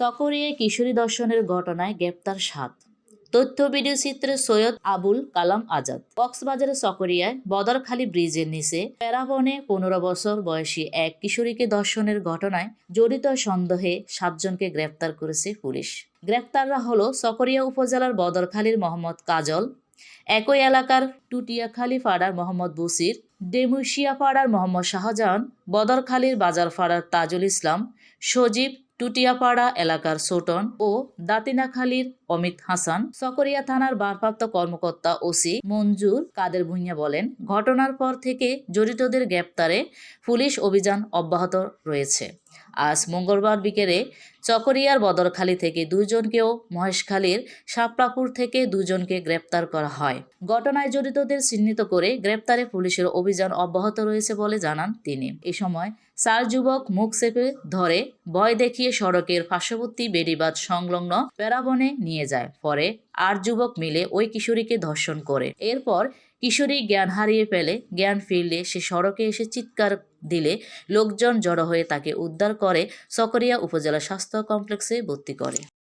সকরিয়ায় কিশোরী দর্শনের ঘটনায় গ্রেপ্তার সাত। তথ্য ভিডিও চিত্রে সৈয়দ আবুল কালাম আজাদ। কক্সবাজারের সকরিয়ায় বদরখালী ব্রিজের নিচে প্যারাবনে পনেরো বছর বয়সী এক কিশোরীকে ধর্ষণের ঘটনায় জড়িত সন্দেহে সাতজনকে গ্রেপ্তার করেছে পুলিশ। গ্রেপ্তাররা হলো সকরিয়া উপজেলার বদরখালীর মোহাম্মদ কাজল, একই এলাকার টুটিয়াখালী পাড়ার মোহাম্মদ বসির ডেমুশিয়া পাড়ার মোহাম্মদ শাহজাহান, বদরখালীর বাজারপাড়ার তাজুল ইসলাম, সজীব টুটিয়াপাড়া এলাকার সোটন ও দাতিনাখালীর অমিত হাসান সকরিয়া থানার ভারপ্রাপ্ত কর্মকর্তা ওসি মঞ্জুর কাদের ভুঁইয়া বলেন, ঘটনার পর থেকে জড়িতদের গ্রেপ্তারে পুলিশ অভিযান অব্যাহত রয়েছে। আজ মঙ্গলবার বিকেলে চকরিয়ার বদরখালী থেকে দুজনকেও মহেশখালীর শাপলাপুর থেকে দুজনকে গ্রেপ্তার করা হয়। ঘটনায় জড়িতদের চিহ্নিত করে গ্রেপ্তারে পুলিশের অভিযান অব্যাহত রয়েছে বলে জানান তিনি। এ সময় চার যুবক মুখ চেপে ধরে ভয় দেখিয়ে সড়কের পার্শ্ববর্তী বেড়িবাঁধ সংলগ্ন প্যারাবনে নিয়ে যায়। পরে আর যুবক মিলে ওই কিশোরীকে ধর্ষণ করে। এরপর কিশোরী জ্ঞান হারিয়ে ফেলে, জ্ঞান ফিরলে সে সড়কে এসে চিৎকার দিলে লোকজন জড়ো হয়ে তাকে উদ্ধার করে সকরিয়া উপজেলা স্বাস্থ্য কমপ্লেক্সে ভর্তি করে।